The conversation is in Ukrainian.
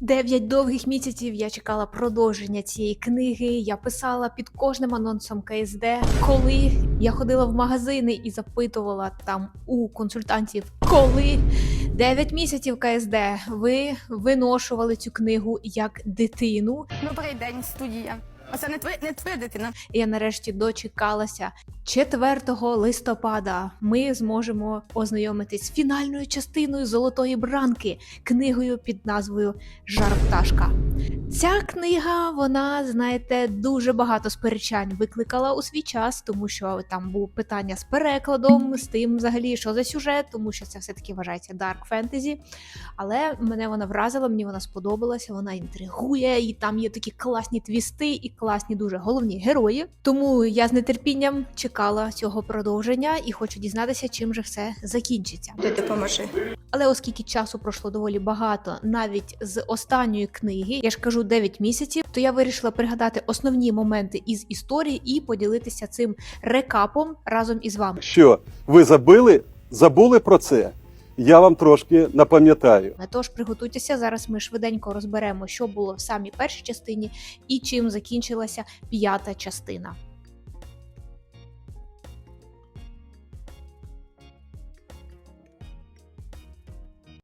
Дев'ять довгих місяців я чекала продовження цієї книги. Я писала під кожним анонсом КСД. Коли я ходила в магазини і запитувала там у консультантів, коли дев'ять місяців КСД ви виношували цю книгу як дитину. Добрий день, студія. Оце не твоя не твоя дитина. Я нарешті дочекалася 4 листопада. Ми зможемо ознайомитись з фінальною частиною золотої бранки, книгою під назвою Жар пташка. Ця книга, вона, знаєте, дуже багато сперечань викликала у свій час, тому що там було питання з перекладом, з тим, взагалі, що за сюжет, тому що це все-таки вважається дарк фентезі. Але мене вона вразила, мені вона сподобалася, вона інтригує, і там є такі класні твісти і класні дуже головні герої. Тому я з нетерпінням чекала цього продовження і хочу дізнатися, чим же все закінчиться. Ти допоможи. Але оскільки часу пройшло доволі багато, навіть з останньої книги, я ж кажу 9 місяців, то я вирішила пригадати основні моменти із історії і поділитися цим рекапом разом із вами. Що ви забили? Забули про це? Я вам трошки напам'ятаю. Тож приготуйтеся зараз. Ми швиденько розберемо, що було в самій першій частині і чим закінчилася п'ята частина.